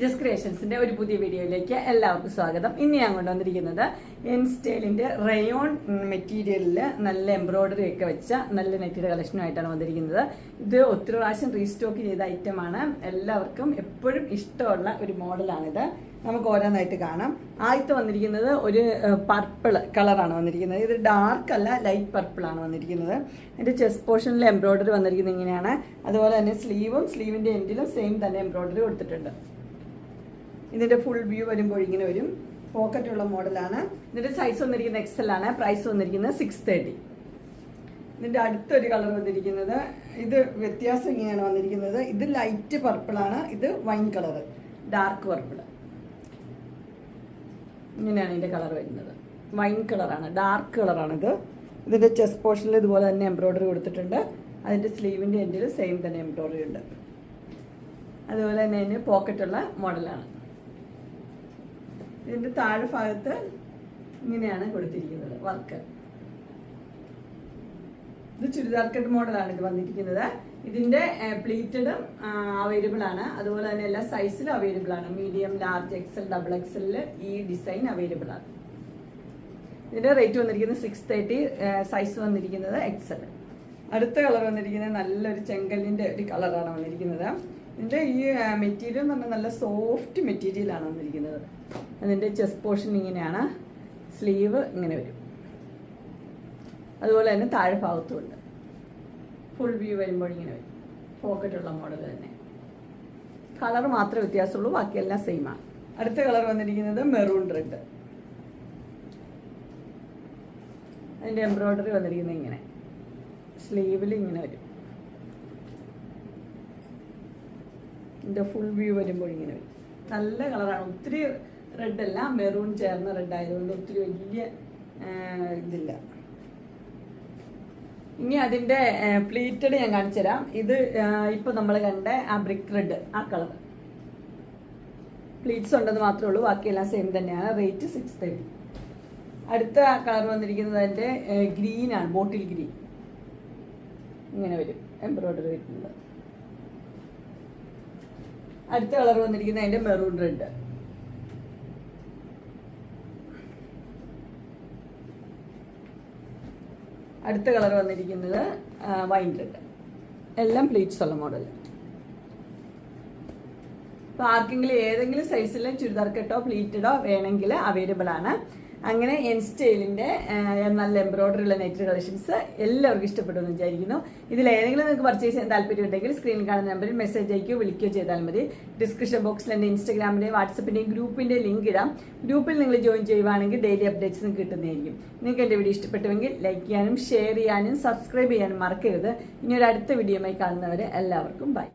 ജസ് ക്രിയേഷൻസിന്റെ ഒരു പുതിയ വീഡിയോയിലേക്ക് എല്ലാവർക്കും സ്വാഗതം. ഇന്ന് ഞാൻ കൊണ്ടുവന്നിരിക്കുന്നത് എൻ സ്റ്റൈലിന്റെ റയോൺ മെറ്റീരിയലിൽ നല്ല എംബ്രോയിഡറി ഒക്കെ വെച്ച നല്ല നെറ്റിയുടെ കളക്ഷനുമായിട്ടാണ് വന്നിരിക്കുന്നത്. ഇത് ഒത്തിരി പ്രാവശ്യം റീസ്റ്റോക്ക് ചെയ്ത ഐറ്റമാണ് എല്ലാവർക്കും എപ്പോഴും ഇഷ്ടമുള്ള ഒരു മോഡലാണിത്. നമുക്ക് ഓരോന്നായിട്ട് കാണാം. ആദ്യത്തെ വന്നിരിക്കുന്നത് ഒരു പർപ്പിൾ കളറാണ് വന്നിരിക്കുന്നത്. ഇത് ഡാർക്ക് അല്ല ലൈറ്റ് പർപ്പിൾ ആണ് വന്നിരിക്കുന്നത്. എന്റെ ചെസ്റ്റ് പോർഷനിൽ എംബ്രോയിഡറി വന്നിരിക്കുന്നത് ഇങ്ങനെയാണ്. അതുപോലെ തന്നെ സ്ലീവും സ്ലീവിന്റെ എൻഡിലും സെയിം തന്നെ എംബ്രോയിഡറി കൊടുത്തിട്ടുണ്ട്. ഇതിന്റെ ഫുൾ വ്യൂ വരുമ്പോൾ ഇങ്ങനെ വരും. പോക്കറ്റ് ഉള്ള മോഡലാണ് ഇതിന്റെ സൈസ് വന്നിരിക്കുന്നത് എക്സൽ ആണ്. പ്രൈസ് വന്നിരിക്കുന്നത് സിക്സ് തേർട്ടി ഇതിന്റെ അടുത്തൊരു കളർ വന്നിരിക്കുന്നത്. ഇത് വ്യത്യാസം ഇങ്ങനെയാണ് വന്നിരിക്കുന്നത്. ഇത് ലൈറ്റ് പർപ്പിൾ ആണ്. ഇത് വൈൻ കളർ ഡാർക്ക് പർപ്പിൾ ഇങ്ങനെയാണ് ഇതിന്റെ കളർ വരുന്നത്. വൈൻ കളറാണ് ഡാർക്ക് കളറാണിത് ഇതിന്റെ ചെസ്റ്റ് പോർഷനിൽ ഇതുപോലെ തന്നെ എംബ്രോയിഡറി കൊടുത്തിട്ടുണ്ട്. അതിന്റെ സ്ലീവിന്റെ എൻഡിൽ സെയിം തന്നെ എംബ്രോയിഡറി ഉണ്ട്. അതുപോലെ തന്നെ അതിന് പോക്കറ്റുള്ള മോഡലാണ് ഇതിന്റെ താഴെ ഭാഗത്ത് ഇങ്ങനെയാണ് കൊടുത്തിരിക്കുന്നത് വർക്ക് ഇത് ചുരിദാർ കട്ട് മോഡലാണ് ഇത് വന്നിരിക്കുന്നത്. ഇതിന്റെ പ്ലീറ്റഡും അവൈലബിൾ ആണ്. അതുപോലെ തന്നെ എല്ലാ സൈസിലും അവൈലബിൾ ആണ്. മീഡിയം ലാർജ് എക്സൽ ഡബിൾ എക്സലിൽ ഈ ഡിസൈൻ അവൈലബിൾ ആണ്. ഇതിന്റെ റേറ്റ് വന്നിരിക്കുന്നത് സിക്സ് തേർട്ടി സൈസ് വന്നിരിക്കുന്നത് എക്സൽ അടുത്ത കളർ വന്നിരിക്കുന്നത് നല്ലൊരു ചെങ്കല്ലിന്റെ ഒരു കളറാണ് വന്നിരിക്കുന്നത്. ഇതിന്റെ ഈ മെറ്റീരിയൽ എന്ന് പറഞ്ഞാൽ നല്ല സോഫ്റ്റ് മെറ്റീരിയലാണ് വന്നിരിക്കുന്നത്. അതിന്റെ ചെസ്റ്റ് പോർഷൻ ഇങ്ങനെയാണ്. സ്ലീവ് ഇങ്ങനെ വരും. അതുപോലെ തന്നെ താഴെ ഭാഗത്തും ഉണ്ട്. ഫുൾ വ്യൂ വരുമ്പോൾ ഇങ്ങനെ വരും. പോക്കറ്റുള്ള മോഡൽ തന്നെ. കളർ മാത്രമേ വ്യത്യാസമുള്ളൂ ബാക്കിയെല്ലാം സെയിം ആണ്. അടുത്ത കളർ വന്നിരിക്കുന്നത് മെറൂൺ റെഡ് അതിന്റെ എംബ്രോയിഡറി വന്നിരിക്കുന്നത് ഇങ്ങനെ. സ്ലീവിൽ ഇങ്ങനെ വരും. ഇതിന്റെ ഫുൾ വ്യൂ വരുമ്പോൾ ഇങ്ങനെ വരും. നല്ല കളറാണ് ഒത്തിരി റെഡ് അല്ല മെറൂൺ ചേർന്ന റെഡ് ആയതുകൊണ്ട് ഒത്തിരി വലിയ ഇതില്ല. ഇനി അതിന്റെ പ്ലീറ്റഡ് ഞാൻ കാണിച്ചു തരാം. ഇത് ഇപ്പൊ നമ്മൾ കണ്ട ആ ബ്രിക്ക് റെഡ് ആ കളർ. പ്ലീറ്റ്സ് ഉണ്ടെന്ന് മാത്രമേ ഉള്ളൂ ബാക്കിയെല്ലാം സെയിം തന്നെയാണ്. റേറ്റ് സിക്സ് തേർട്ടി അടുത്ത കളർ വന്നിരിക്കുന്നത് ഗ്രീൻ ആണ് ബോട്ടിൽ ഗ്രീൻ ഇങ്ങനെ വരും എംബ്രോയിഡറി വരുന്നത്. അടുത്ത കളർ വന്നിരിക്കുന്നത് അതിന്റെ മെറൂൺ റെഡ്. അടുത്ത കളർ വന്നിരിക്കുന്നത് വൈൻ റെഡ് എല്ലാം പ്ലീറ്റ്സ് ഉള്ള മോഡൽ ആർക്കെങ്കിലും ഏതെങ്കിലും സൈസിലെ ചുരിദാർ കെട്ടോ പ്ലീറ്റഡോ വേണമെങ്കിൽ അവൈലബിൾ ആണ്. അങ്ങനെ എൻ സ്റ്റൈലിന്റെ നല്ല എംബ്രോയ്ഡറി ഉള്ള നെറ്റ് കളക്ഷൻസ് എല്ലാവർക്കും ഇഷ്ടപ്പെട്ടു വിചാരിക്കുന്നു. ഇതിൽ ഏതെങ്കിലും നിങ്ങൾക്ക് പർച്ചേസ് ചെയ്യാൻ താല്പര്യം ഉണ്ടെങ്കിൽ സ്ക്രീനിൽ കാണുന്ന നമ്പറിൽ മെസ്സേജ് അയക്കുകയോ വിളിക്കുകയോ ചെയ്താൽ മതി. ഡിസ്ക്രിപ്ഷൻ ബോക്സിൽ എന്റെ ഇൻസ്റ്റാഗ്രാമിന്റെയും വാട്സപ്പിന്റെയും ഗ്രൂപ്പിന്റെ ലിങ്ക് ഇടാം. ഗ്രൂപ്പിൽ നിങ്ങൾ ജോയിൻ ചെയ്യുവാണെങ്കിൽ ഡെയിലി അപ്ഡേറ്റ്സ് കിട്ടുന്നതായിരിക്കും. നിങ്ങൾക്ക് എന്റെ വീഡിയോ ഇഷ്ടപ്പെട്ടുവെങ്കിൽ ലൈക്ക് ചെയ്യാനും ഷെയർ ചെയ്യാനും സബ്സ്ക്രൈബ് ചെയ്യാനും മറക്കരുത്. ഇനി ഒരു അടുത്ത വീഡിയോയുമായി കാണുന്നവരെ എല്ലാവർക്കും ബൈ